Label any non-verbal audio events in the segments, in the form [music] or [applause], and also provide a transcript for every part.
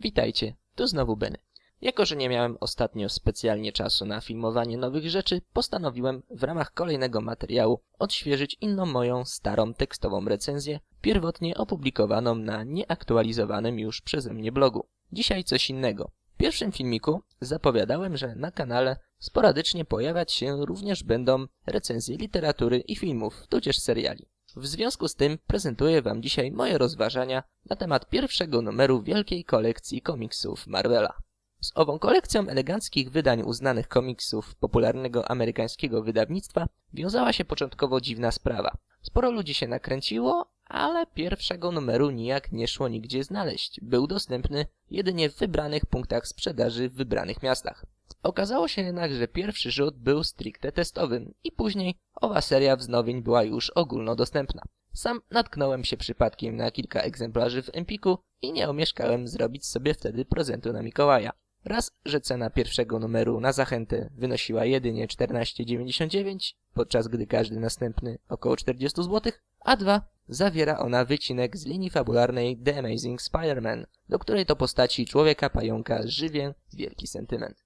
Witajcie, tu znowu Benny. Jako, że nie miałem ostatnio specjalnie czasu na filmowanie nowych rzeczy, postanowiłem w ramach kolejnego materiału odświeżyć inną moją starą tekstową recenzję, pierwotnie opublikowaną na nieaktualizowanym już przeze mnie blogu. Dzisiaj coś innego. W pierwszym filmiku zapowiadałem, że na kanale sporadycznie pojawiać się również będą recenzje literatury i filmów, tudzież seriali. W związku z tym prezentuję Wam dzisiaj moje rozważania na temat pierwszego numeru wielkiej kolekcji komiksów Marvela. Z ową kolekcją eleganckich wydań uznanych komiksów popularnego amerykańskiego wydawnictwa wiązała się początkowo dziwna sprawa. Sporo ludzi się nakręciło, ale pierwszego numeru nijak nie szło nigdzie znaleźć. Był dostępny jedynie w wybranych punktach sprzedaży w wybranych miastach. Okazało się jednak, że pierwszy rzut był stricte testowym i później owa seria wznowień była już ogólnodostępna. Sam natknąłem się przypadkiem na kilka egzemplarzy w Empiku i nie omieszkałem zrobić sobie wtedy prezentu na Mikołaja. Raz, że cena pierwszego numeru na zachętę wynosiła jedynie 14,99, podczas gdy każdy następny około 40 zł, a dwa, zawiera ona wycinek z linii fabularnej The Amazing Spider-Man, do której to postaci człowieka pająka żywię wielki sentyment.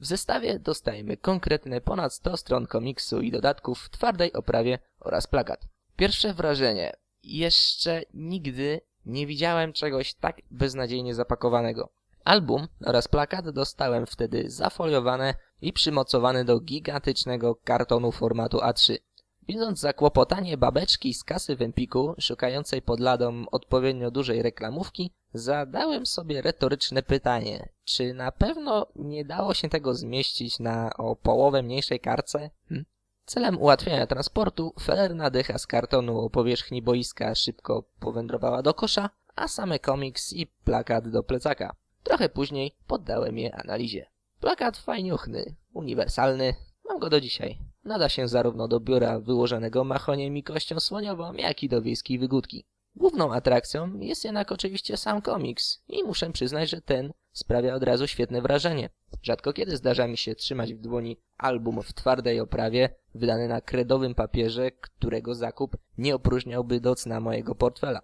W zestawie dostajemy konkretne ponad 100 stron komiksu i dodatków w twardej oprawie oraz plakat. Pierwsze wrażenie. Jeszcze nigdy nie widziałem czegoś tak beznadziejnie zapakowanego. Album oraz plakat dostałem wtedy zafoliowane i przymocowane do gigantycznego kartonu formatu A3. Widząc zakłopotanie babeczki z kasy w Empiku, szukającej pod ladą odpowiednio dużej reklamówki, zadałem sobie retoryczne pytanie, czy na pewno nie dało się tego zmieścić na o połowę mniejszej karce? Hm? Celem ułatwienia transportu, felerna dycha z kartonu o powierzchni boiska szybko powędrowała do kosza, a same komiks i plakat do plecaka. Trochę później poddałem je analizie. Plakat fajniuchny, uniwersalny, mam go do dzisiaj. Nada się zarówno do biura wyłożonego machoniem i kością słoniową, jak i do wiejskiej wygódki. Główną atrakcją jest jednak oczywiście sam komiks i muszę przyznać, że ten sprawia od razu świetne wrażenie. Rzadko kiedy zdarza mi się trzymać w dłoni album w twardej oprawie, wydany na kredowym papierze, którego zakup nie opróżniałby do cna mojego portfela.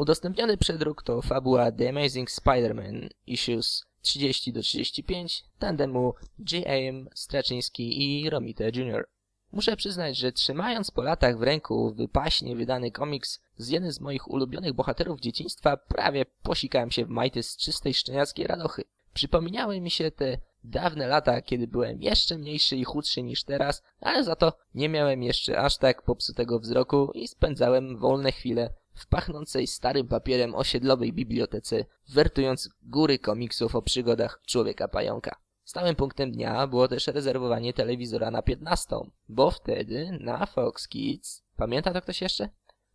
Udostępniony przedruk to fabuła The Amazing Spider-Man issues 30 do 35 tandemu J.A.M. Straczyński i Romita Jr. Muszę przyznać, że trzymając po latach w ręku wypaśnie wydany komiks z jednym z moich ulubionych bohaterów dzieciństwa, prawie posikałem się w majty z czystej szczeniackiej radochy. Przypominały mi się te dawne lata, kiedy byłem jeszcze mniejszy i chudszy niż teraz, ale za to nie miałem jeszcze aż tak popsutego wzroku i spędzałem wolne chwile w pachnącej starym papierem osiedlowej bibliotece, wertując góry komiksów o przygodach człowieka pająka. Stałym punktem dnia było też rezerwowanie telewizora na 15, bo wtedy na Fox Kids, pamięta to ktoś jeszcze?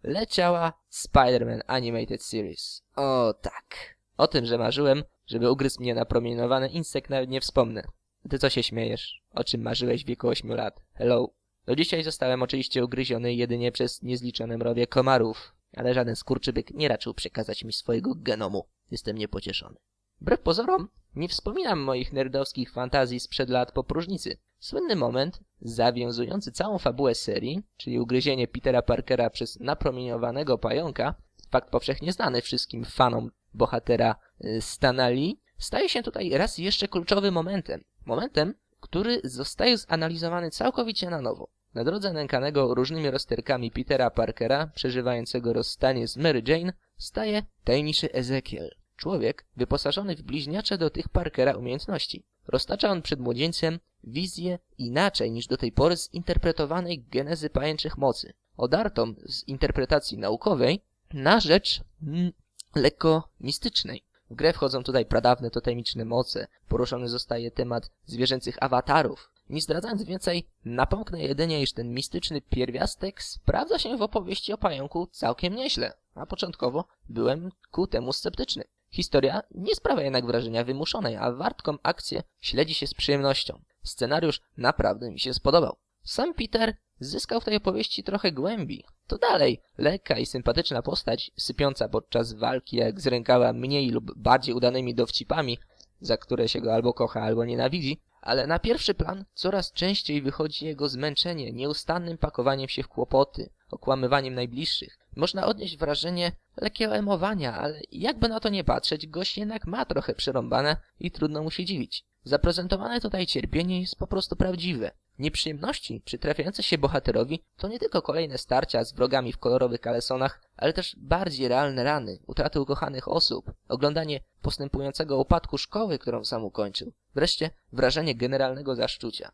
Leciała Spider-Man Animated Series. O tak. O tym, że marzyłem, żeby ugryzł mnie napromieniowany insekt nawet nie wspomnę. Ty co się śmiejesz? O czym marzyłeś w wieku 8 lat? Hello. Do dzisiaj zostałem oczywiście ugryziony jedynie przez niezliczone mrowie komarów, ale żaden skurczybyk nie raczył przekazać mi swojego genomu. Jestem niepocieszony. Wbrew pozorom, nie wspominam moich nerdowskich fantazji sprzed lat po próżnicy. Słynny moment, zawiązujący całą fabułę serii, czyli ugryzienie Petera Parkera przez napromieniowanego pająka, fakt powszechnie znany wszystkim fanom bohatera y, Stana Lee, staje się tutaj raz jeszcze kluczowym momentem. Momentem, który zostaje zanalizowany całkowicie na nowo. Na drodze nękanego różnymi rozterkami Petera Parkera, przeżywającego rozstanie z Mary Jane, staje tajemniczy Ezekiel. Człowiek wyposażony w bliźniacze do tych Parkera umiejętności. Roztacza on przed młodzieńcem wizję inaczej niż do tej pory zinterpretowanej genezy pajęczych mocy, odartą z interpretacji naukowej na rzecz mm, lekko mistycznej. W grę wchodzą tutaj pradawne totemiczne moce, poruszony zostaje temat zwierzęcych awatarów. Nie zdradzając więcej, napomknę jedynie, iż ten mistyczny pierwiastek sprawdza się w opowieści o pająku całkiem nieźle, a początkowo byłem ku temu sceptyczny. Historia nie sprawia jednak wrażenia wymuszonej, a wartką akcję śledzi się z przyjemnością. Scenariusz naprawdę mi się spodobał. Sam Peter zyskał w tej opowieści trochę głębi. To dalej lekka i sympatyczna postać, sypiąca podczas walki jak z rękawa mniej lub bardziej udanymi dowcipami, za które się go albo kocha, albo nienawidzi, ale na pierwszy plan coraz częściej wychodzi jego zmęczenie nieustannym pakowaniem się w kłopoty, okłamywaniem najbliższych. Można odnieść wrażenie lekkiego emowania, ale jakby na to nie patrzeć, gość jednak ma trochę przerąbane i trudno mu się dziwić. Zaprezentowane tutaj cierpienie jest po prostu prawdziwe. Nieprzyjemności przytrafiające się bohaterowi to nie tylko kolejne starcia z wrogami w kolorowych kalesonach, ale też bardziej realne rany, utraty ukochanych osób, oglądanie postępującego upadku szkoły, którą sam ukończył, wreszcie wrażenie generalnego zaszczucia.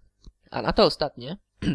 A na to ostatnie [clears throat]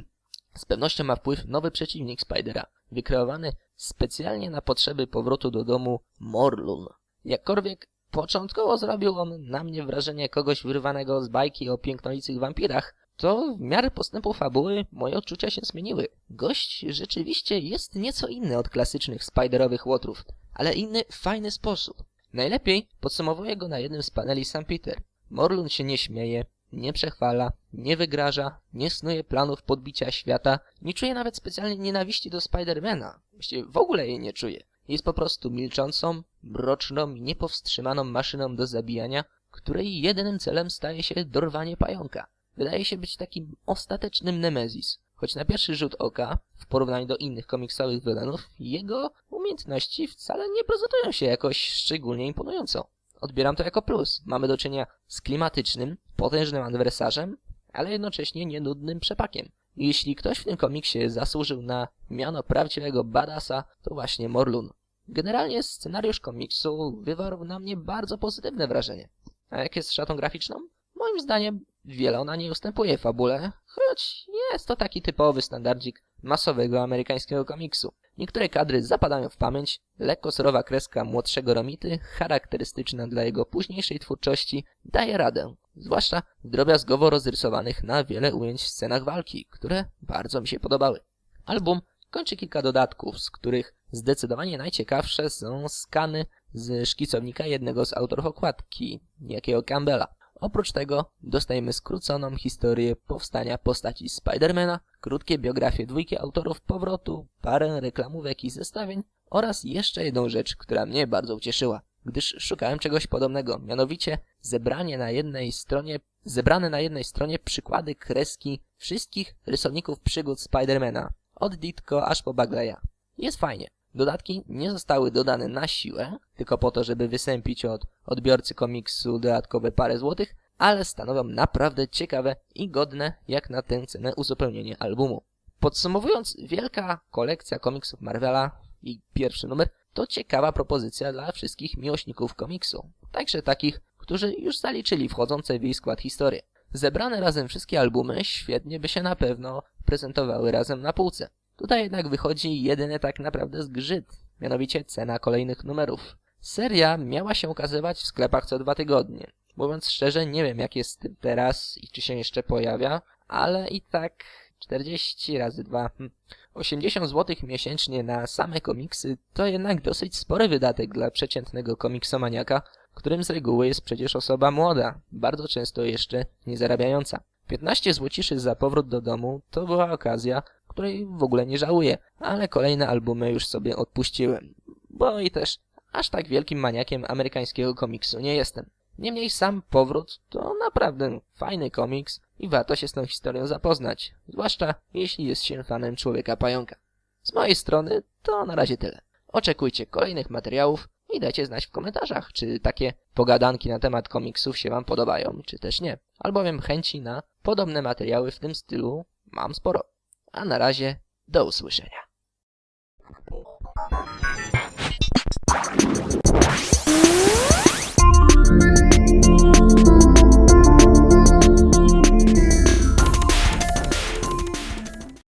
z pewnością ma wpływ nowy przeciwnik Spidera, wykreowany specjalnie na potrzeby powrotu do domu Morlun. Jakkolwiek początkowo zrobił on na mnie wrażenie kogoś wyrwanego z bajki o pięknolicych wampirach, to w miarę postępu fabuły moje odczucia się zmieniły. Gość rzeczywiście jest nieco inny od klasycznych spiderowych łotrów, ale inny w fajny sposób. Najlepiej podsumowuje go na jednym z paneli sam Peter. Morlun się nie śmieje, nie przechwala, nie wygraża, nie snuje planów podbicia świata, nie czuje nawet specjalnie nienawiści do Spidermana. Właściwie w ogóle jej nie czuje. Jest po prostu milczącą, mroczną niepowstrzymaną maszyną do zabijania, której jedynym celem staje się dorwanie pająka. Wydaje się być takim ostatecznym Nemezis. Choć na pierwszy rzut oka, w porównaniu do innych komiksowych wilanów, jego umiejętności wcale nie prezentują się jakoś szczególnie imponująco. Odbieram to jako plus. Mamy do czynienia z klimatycznym, potężnym adwersarzem, ale jednocześnie nienudnym przepakiem. Jeśli ktoś w tym komiksie zasłużył na miano prawdziwego badasa, to właśnie Morlun. Generalnie scenariusz komiksu wywarł na mnie bardzo pozytywne wrażenie. A jak jest z szatą graficzną? Moim zdaniem wiele ona nie ustępuje fabule, choć jest to taki typowy standardzik masowego amerykańskiego komiksu. Niektóre kadry zapadają w pamięć, lekko surowa kreska młodszego Romity, charakterystyczna dla jego późniejszej twórczości, daje radę, zwłaszcza w drobiazgowo rozrysowanych na wiele ujęć scenach walki, które bardzo mi się podobały. Album kończy kilka dodatków, z których zdecydowanie najciekawsze są skany z szkicownika jednego z autorów okładki, niejakiego Campbella. Oprócz tego dostajemy skróconą historię powstania postaci Spidermana, krótkie biografie dwójki autorów powrotu, parę reklamówek i zestawień oraz jeszcze jedną rzecz, która mnie bardzo ucieszyła, gdyż szukałem czegoś podobnego, mianowicie zebranie na jednej stronie, zebrane na jednej stronie przykłady kreski wszystkich rysowników przygód Spidermana, od Ditko aż po Bagleya. Jest fajnie. Dodatki nie zostały dodane na siłę, tylko po to, żeby wysępić od odbiorcy komiksu dodatkowe parę złotych, ale stanowią naprawdę ciekawe i godne jak na tę cenę uzupełnienie albumu. Podsumowując, wielka kolekcja komiksów Marvela i pierwszy numer to ciekawa propozycja dla wszystkich miłośników komiksu, także takich, którzy już zaliczyli wchodzące w jej skład historie. Zebrane razem wszystkie albumy świetnie by się na pewno prezentowały razem na półce. Tutaj jednak wychodzi jedyny tak naprawdę zgrzyt, mianowicie cena kolejnych numerów. Seria miała się ukazywać w sklepach co dwa tygodnie. Mówiąc szczerze, nie wiem jak jest tym teraz i czy się jeszcze pojawia, ale i tak 40 razy 2, 80 zł miesięcznie na same komiksy to jednak dosyć spory wydatek dla przeciętnego komiksomaniaka, którym z reguły jest przecież osoba młoda, bardzo często jeszcze nie zarabiająca. 15 złociszy za powrót do domu to była okazja, której w ogóle nie żałuję, ale kolejne albumy już sobie odpuściłem, bo i też aż tak wielkim maniakiem amerykańskiego komiksu nie jestem. Niemniej sam powrót to naprawdę fajny komiks i warto się z tą historią zapoznać, zwłaszcza jeśli jest się fanem Człowieka Pająka. Z mojej strony to na razie tyle. Oczekujcie kolejnych materiałów i dajcie znać w komentarzach, czy takie pogadanki na temat komiksów się Wam podobają, czy też nie. Albowiem chęci na podobne materiały w tym stylu mam sporo. A na razie do usłyszenia.